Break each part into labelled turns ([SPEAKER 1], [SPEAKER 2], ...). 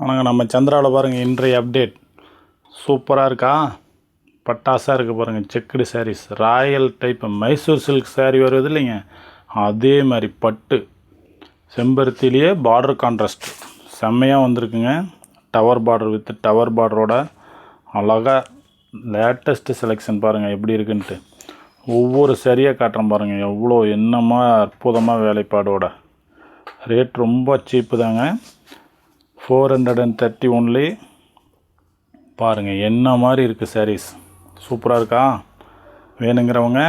[SPEAKER 1] வணக்கம் நம்ம சந்திராவில் பாருங்கள் இன்றைய அப்டேட் சூப்பராக இருக்கா? பட்டாசாக இருக்குது பாருங்கள் checked saris royal type Mysore silk sari வருவது இல்லைங்க? அதே மாதிரி பட்டு. செம்பருத்திலேயே பார்டர் கான்ட்ராஸ்ட் செம்மையாக வந்திருக்குங்க. டவர் பார்டர் வித் டவர் பார்டரோட அழகாக லேட்டஸ்ட்டு செலெக்ஷன் பாருங்கள் எப்படி இருக்குன்ட்டு. ஒவ்வொரு சரியாக காட்டுறேன் பாருங்கள் எவ்வளோ என்னமாக அற்புதமாக வேலைப்பாடோட. ரேட் ரொம்ப சீப்பு தாங்க. Four hundred and thirty only பாருங்கள் என்ன மாதிரி இருக்குது சாரீஸ் சூப்பராக இருக்கா? வேணுங்கிறவங்க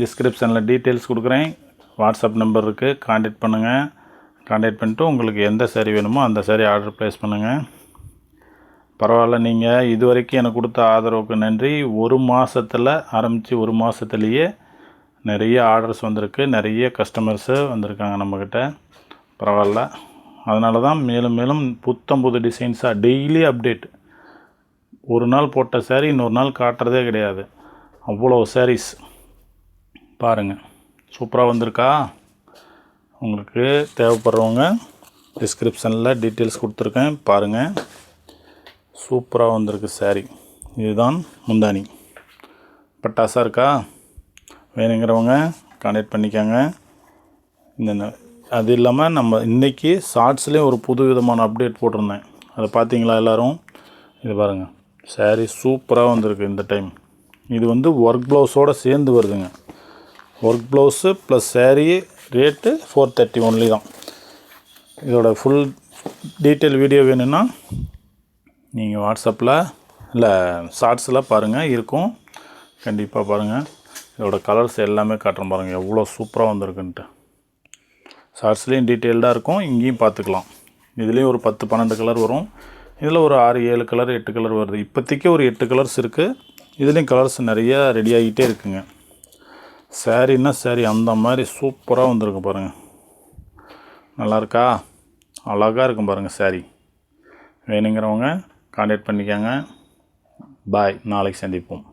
[SPEAKER 1] டிஸ்கிரிப்ஷனில் டீட்டெயில்ஸ் கொடுக்குறேன். வாட்ஸ்அப் நம்பர் இருக்குது காண்டாக்ட் பண்ணுங்கள் காண்டாக்ட் பண்ணிட்டு உங்களுக்கு எந்த சேரீ வேணுமோ அந்த சேரீ ஆர்டர் ப்ளேஸ் பண்ணுங்கள் பரவாயில்ல நீங்கள் இது வரைக்கும் எனக்கு கொடுத்த ஆதரவுக்கு நன்றி. ஒரு மாதத்தில் ஆரம்பித்து ஒரு மாதத்துலேயே நிறைய ஆர்டர்ஸ் வந்திருக்கு. நிறைய கஸ்டமர்ஸு வந்திருக்காங்க நம்மக்கிட்ட பரவாயில்ல. அதனால தான் மேலும் மேலும் புத்தம் புது டிசைன்ஸாக டெய்லி அப்டேட் ஒரு நாள் போட்ட சேரீ இன்னொரு நாள் காட்டுறதே கிடையாது. அவ்வளோ சாரீஸ் பாருங்கள் சூப்பராக வந்திருக்கா? உங்களுக்கு தேவைப்படுறவங்க டிஸ்கிரிப்ஷனில் டீட்டெயில்ஸ் கொடுத்துருக்கேன். பாருங்கள் சூப்பராக வந்திருக்கு saree. இதுதான் முந்தானி. பட்டாசா இருக்கா? வேணுங்கிறவங்க கான்டாக்ட் பண்ணிக்கோங்க. இந்த அது இல்லாமல் நம்ம இன்றைக்கி ஷார்ட்ஸ்லேயும் ஒரு புது விதமான அப்டேட் போட்டிருந்தேன். அதை பார்த்தீங்களா எல்லோரும்? இது பாருங்கள் சாரீ சூப்பராக வந்திருக்கு இந்த டைம் இது வந்து ஒர்க் ப்ளவுஸோடு சேர்ந்து வருதுங்க. Work blouse plus sari rate four thirty only தான். இதோட ஃபுல் டீட்டெயில் வீடியோ வேணும்னா நீங்கள் வாட்ஸ்அப்பில் இல்லை ஷார்ட்ஸில் பாருங்கள் இருக்கும். கண்டிப்பாக பாருங்கள் இதோட கலர்ஸ் எல்லாமே காட்டுறேன் பாருங்கள் எவ்வளோ சூப்பராக வந்திருக்குன்ட்டு. ஷார்ட்ஸ்லேயும் டீட்டெயில்டாக இருக்கும். இங்கேயும் பார்த்துக்கலாம் இதுலேயும் ஒரு பத்து பன்னெண்டு கலர் வரும். இதில் ஒரு ஆறு ஏழு கலர் எட்டு கலர் வருது. இப்போதைக்கு ஒரு எட்டு கலர்ஸ் இருக்குது இதுலேயும் கலர்ஸ் நிறையா ரெடி ஆகிட்டே இருக்குங்க. சாரீன்னா சாரி அந்த மாதிரி சூப்பராக வந்திருக்கு பாருங்கள் நல்லா இருக்கா? அழகாக இருக்கும் பாருங்கள் saree வேணுங்கிறவங்க காண்டாக்ட் பண்ணிக்கோங்க. பாய். நாளைக்கு சந்திப்போம்.